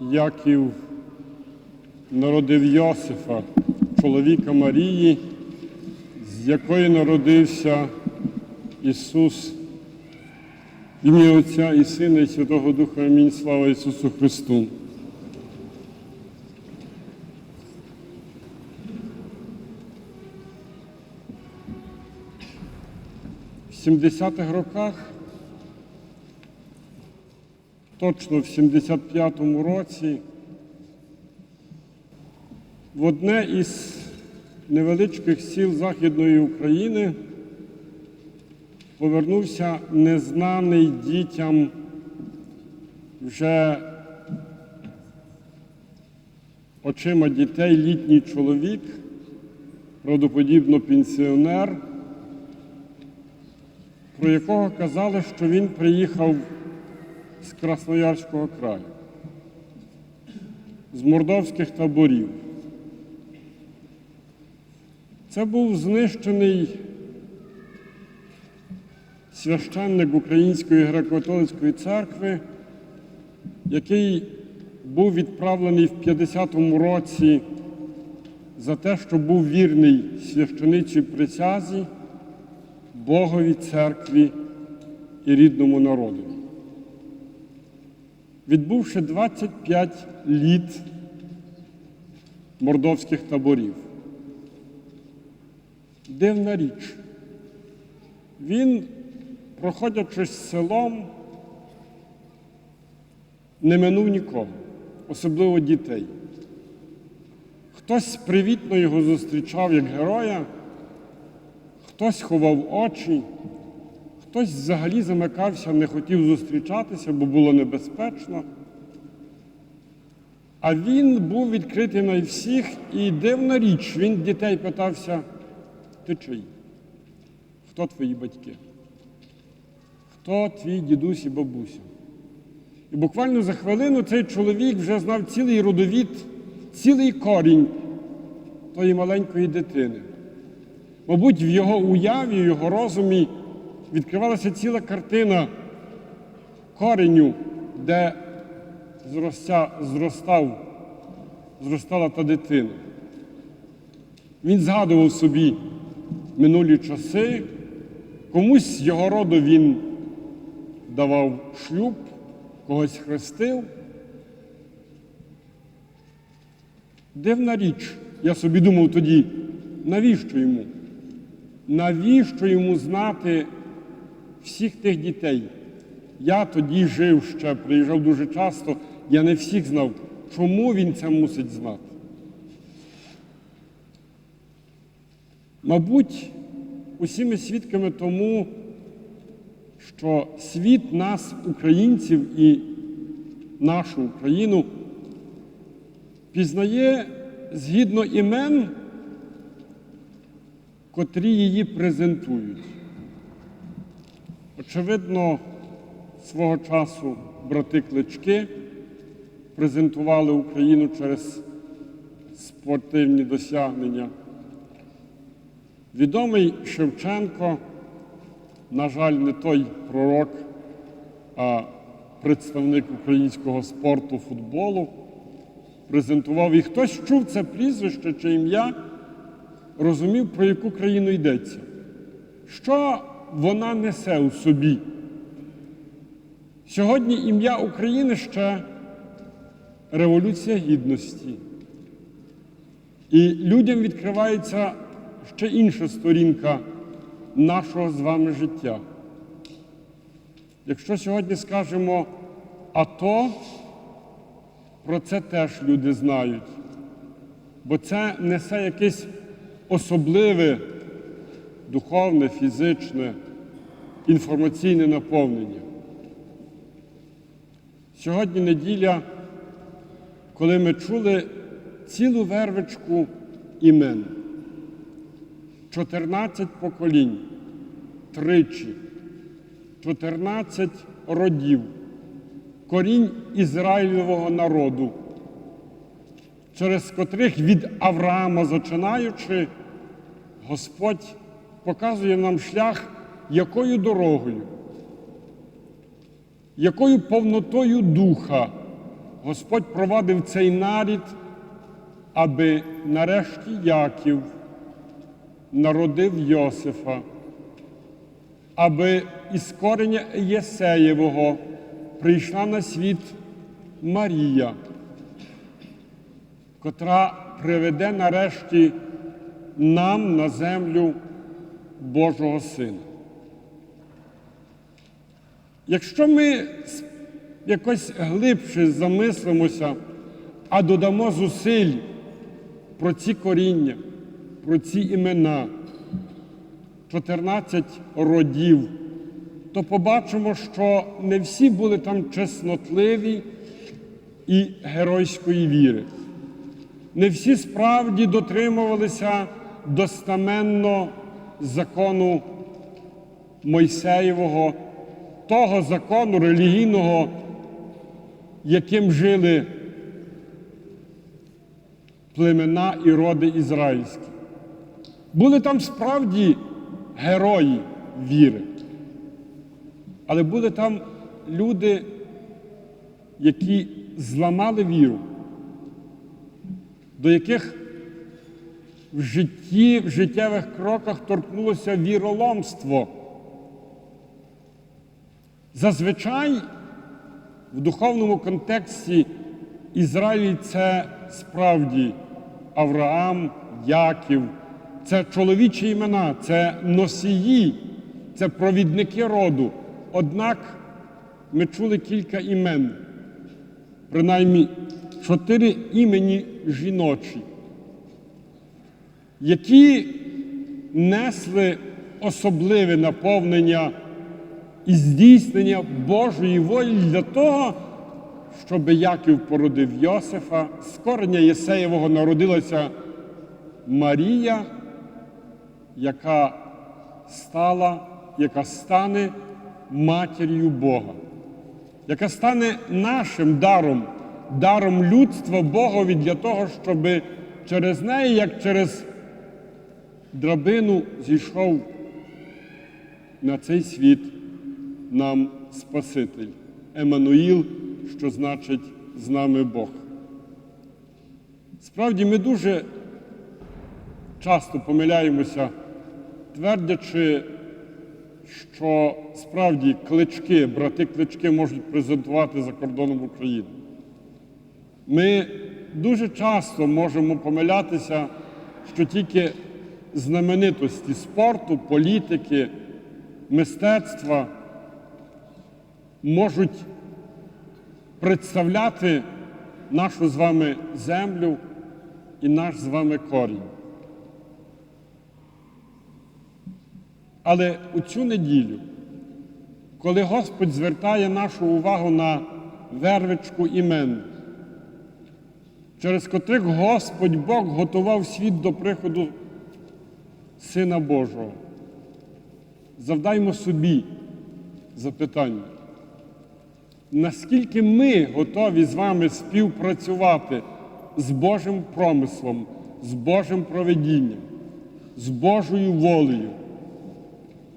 Яків народив Йосифа, чоловіка Марії, з якої народився Ісус. Ім'я Отця і Сина, і Святого Духа. Амінь. Слава Ісусу Христу. В 70-х роках, точно в 75-му році, в одне із невеличких сіл Західної України повернувся незнаний дітям вже очима дітей літній чоловік, правдоподібно пенсіонер, про якого казали, що він приїхав з Красноярського краю, з мордовських таборів. Це був знищений священник Української греко-католицької церкви, який був відправлений в 50-му році за те, що був вірний священичій присязі, Богові церкві і рідному народу. Відбувши 25 літ мордовських таборів. Дивна річ. Він, проходячи селом, не минув нікого, особливо дітей. Хтось привітно його зустрічав як героя, хтось ховав очі, хтось взагалі замикався, не хотів зустрічатися, бо було небезпечно. А він був відкритий на всіх, і дивна річ, він дітей питався, ти чий? Хто твої батьки? Хто твій дідусь і бабуся? І буквально за хвилину цей чоловік вже знав цілий родовід, цілий корінь тої маленької дитини. Мабуть, в його уяві, в його розумі відкривалася ціла картина кореню, де зростя, зростав, зростала та дитина. Він згадував собі минулі часи, комусь його роду він давав шлюб, когось хрестив. Дивна річ, я собі думав тоді, навіщо йому? Навіщо йому знати всіх тих дітей? Я тоді жив ще, приїжджав дуже часто, я не всіх знав. Чому він це мусить знати? Мабуть, усі ми свідками тому, що світ нас, українців і нашу Україну, пізнає згідно імен, котрі її презентують. Очевидно, свого часу брати клички презентували Україну через спортивні досягнення. Відомий Шевченко, на жаль, не той пророк, а представник українського спорту футболу, презентував і хтось чув це прізвище чи ім'я, розумів, про яку країну йдеться. Що вона несе у собі? Сьогодні ім'я України ще Революція Гідності. І людям відкривається ще інша сторінка нашого з вами життя. Якщо сьогодні скажемо АТО, про це теж люди знають, бо це несе якесь особливе духовне, фізичне, інформаційне наповнення. Сьогодні неділя, коли ми чули цілу вервичку імен. 14 поколінь, тричі, 14 родів, корінь Ізраїльового народу, через котрих від Авраама зачинаючи, Господь показує нам шлях, якою дорогою, якою повнотою духа Господь провадив цей нарід, аби нарешті Яків народив Йосифа, аби із кореня Єсеєвого прийшла на світ Марія, котра приведе нарешті нам на землю Божого Сина. Якщо ми якось глибше замислимося, а додамо зусиль про ці коріння, про ці імена, 14 родів, то побачимо, що не всі були там чеснотливі і геройської віри. Не всі справді дотримувалися достаменно закону Мойсеєвого, того закону релігійного, яким жили племена і роди ізраїльські. Були там справді герої віри, але були там люди, які зламали віру, до яких в житті, в життєвих кроках торкнулося віроломство. Зазвичай в духовному контексті Ізраїль це справді Авраам, Яків, це чоловічі імена, це носії, це провідники роду. Однак ми чули кілька імен, принаймні чотири імені жіночі, які несли особливе наповнення і здійснення Божої волі для того, щоб Яків породив Йосифа, з кореня Єсеєвого народилася Марія, яка стала, яка стане матір'ю Бога, яка стане нашим даром, даром людства Богові для того, щоб через неї, як через драбину, зійшов на цей світ нам Спаситель, Еммануїл, що значить з нами Бог. Справді, ми дуже часто помиляємося, твердячи, що справді клички, брати клички можуть презентувати за кордоном України. Ми дуже часто можемо помилятися, що тільки знаменитості спорту, політики, мистецтва можуть представляти нашу з вами землю і наш з вами корінь. Але у цю неділю, коли Господь звертає нашу увагу на вервичку імен, через котрих Господь Бог готував світ до приходу Сина Божого, завдаймо собі запитання, наскільки ми готові з вами співпрацювати з Божим промислом, з Божим проведінням, з Божою волею,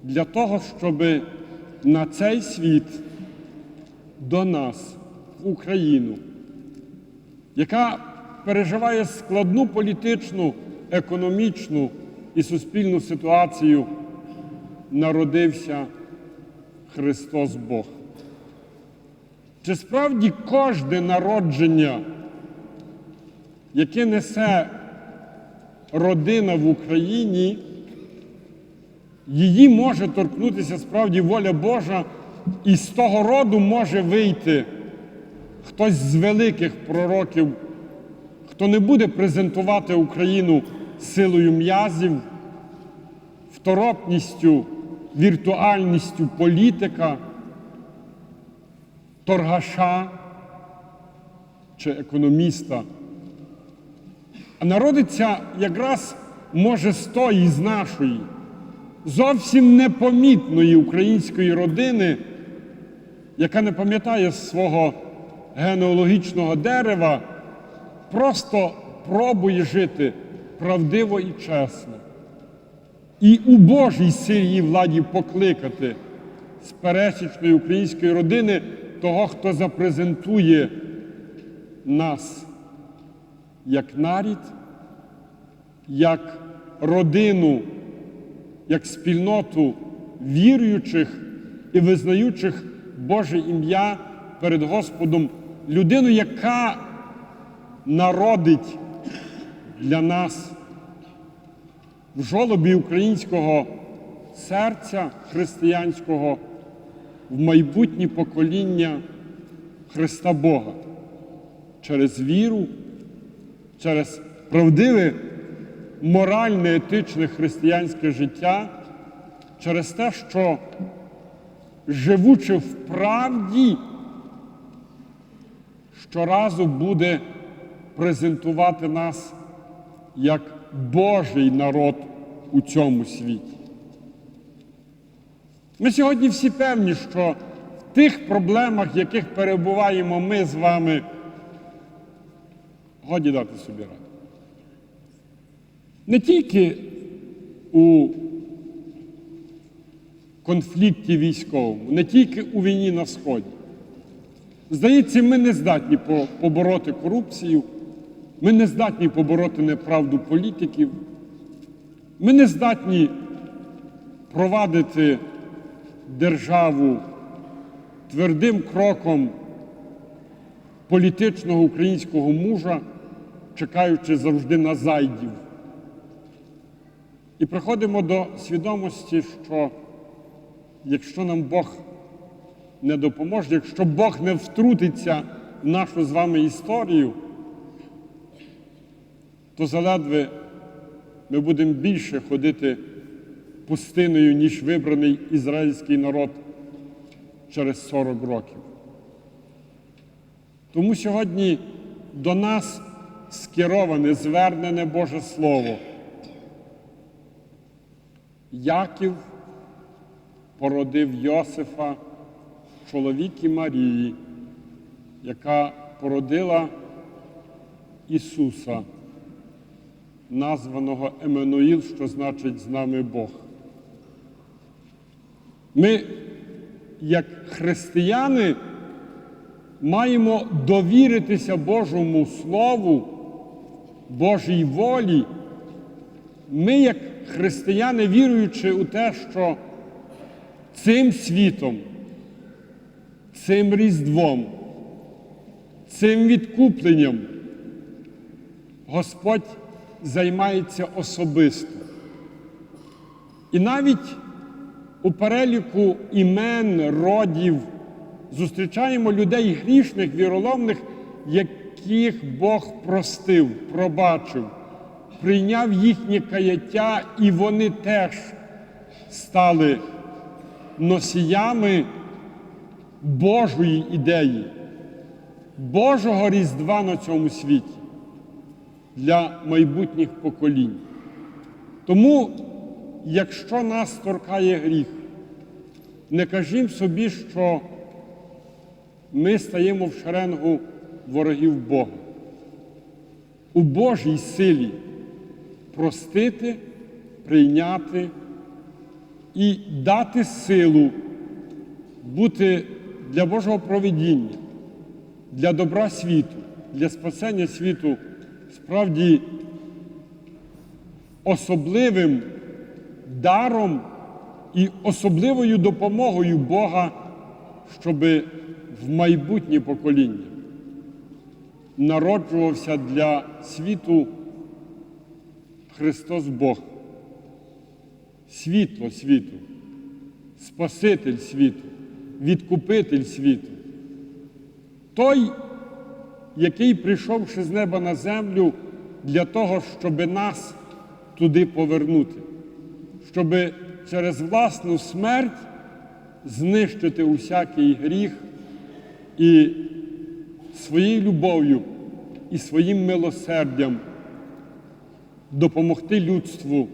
для того, щоб на цей світ до нас, в Україну, яка переживає складну політичну, економічну і суспільну ситуацію, народився Христос Бог. Чи справді кожне народження, яке несе родина в Україні, її може торкнутися справді воля Божа, і з того роду може вийти хтось з великих пророків, хто не буде презентувати Україну силою м'язів, второпністю, віртуальністю політика, торгаша чи економіста. А народиться якраз може з тої з нашої, зовсім непомітної української родини, яка не пам'ятає свого генеалогічного дерева, просто пробує жити правдиво і чесно. І у Божій силі і владі покликати з пересічної української родини того, хто запрезентує нас як нарід, як родину, як спільноту віруючих і визнаючих Боже ім'я перед Господом, людину, яка народить для нас в жолобі українського серця християнського в майбутнє покоління Христа Бога. Через віру, через правдиве моральне, етичне християнське життя, через те, що живучи в правді, щоразу буде презентувати нас як Божий народ у цьому світі. Ми сьогодні всі певні, що в тих проблемах, в яких перебуваємо ми з вами, годі дати собі раду. Не тільки у конфлікті військовому, не тільки у війні на Сході. Здається, ми не здатні побороти корупцію, ми не здатні побороти неправду політиків, ми не здатні провадити державу твердим кроком політичного українського мужа, чекаючи завжди на зайдів. І приходимо до свідомості, що якщо нам Бог не допоможе, якщо Бог не втрутиться в нашу з вами історію, то заледве ми будемо більше ходити пустиною, ніж вибраний ізраїльський народ через 40 років. Тому сьогодні до нас скероване, звернене Боже Слово. Яків породив Йосифа, чоловіки Марії, яка породила Ісуса, названого Еменуїл, що значить з нами Бог. Ми, як християни, маємо довіритися Божому Слову, Божій волі. Ми, як християни, віруючи у те, що цим світом, цим різдвом, цим відкупленням Господь займається особисто. І навіть у переліку імен, родів зустрічаємо людей грішних, віроломних, яких Бог простив, пробачив, прийняв їхнє каяття, і вони теж стали носіями Божої ідеї, Божого Різдва на цьому світі для майбутніх поколінь. Тому, якщо нас торкає гріх, не кажіть собі, що ми стаємо в шеренгу ворогів Бога. У Божій силі простити, прийняти і дати силу бути для Божого проведіння, для добра світу, для спасення світу справді особливим даром і особливою допомогою Бога, щоб в майбутнє покоління народжувався для світу Христос Бог, світло світу, Спаситель світу, відкупитель світу. Той, який прийшовши з неба на землю для того, щоб нас туди повернути, щоб через власну смерть знищити усякий гріх і своєю любов'ю і своїм милосердям допомогти людству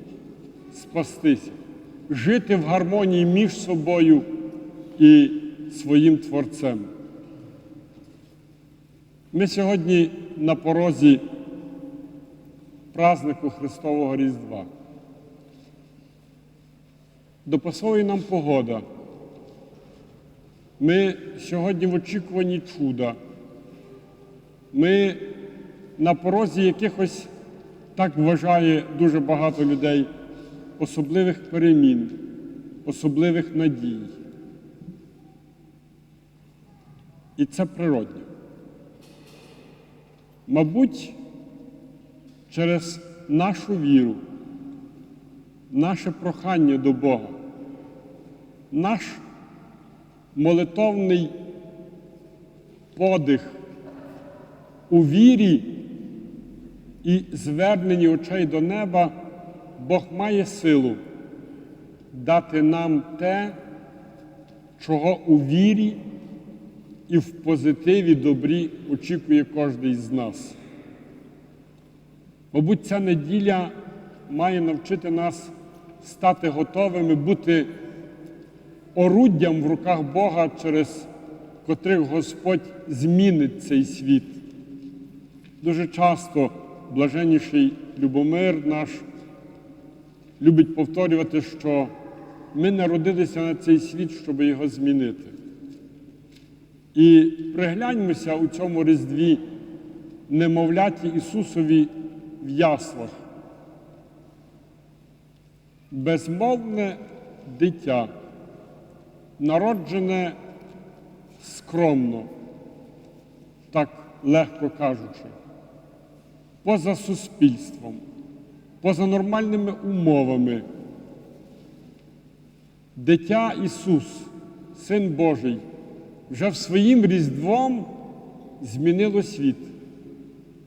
спастися, жити в гармонії між собою і своїм Творцем. Ми сьогодні на порозі празнику Христового Різдва. Допасовує нам погода. Ми сьогодні в очікуванні чуда. Ми на порозі якихось, так вважає дуже багато людей, особливих перемін, особливих надій. І це природньо. Мабуть, через нашу віру, наше прохання до Бога, наш молитовний подих у вірі і зверненні очей до неба, Бог має силу дати нам те, чого у вірі і в позитиві добрі очікує кожен із нас. Мабуть, ця неділя має навчити нас стати готовими, бути оруддям в руках Бога, через котрих Господь змінить цей світ. Дуже часто блаженніший Любомир наш любить повторювати, що ми народилися на цей світ, щоб його змінити. І пригляньмося у цьому Різдві немовляті Ісусові в яслах. Безмовне дитя, народжене скромно, так легко кажучи, поза суспільством, поза нормальними умовами. Дитя Ісус, Син Божий, вже своїм Різдвом змінило світ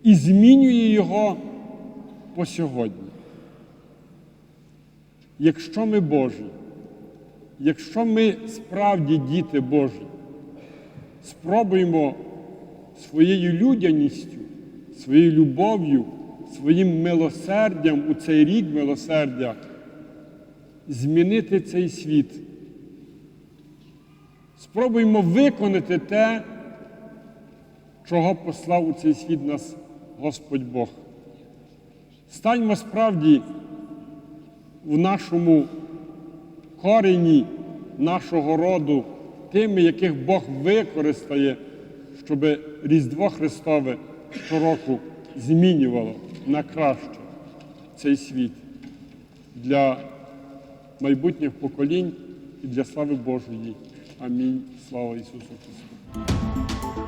і змінює його по сьогодні. Якщо ми Божі, якщо ми справді діти Божі, спробуємо своєю людяністю, своєю любов'ю, своїм милосердям у цей рік милосердя змінити цей світ. Спробуємо виконати те, чого послав у цей світ нас Господь Бог. Станьмо справді в нашому корені нашого роду тими, яких Бог використає, щоб Різдво Христове щороку змінювало на краще цей світ для майбутніх поколінь і для слави Божої. Амінь. Слава Ісусу Христу.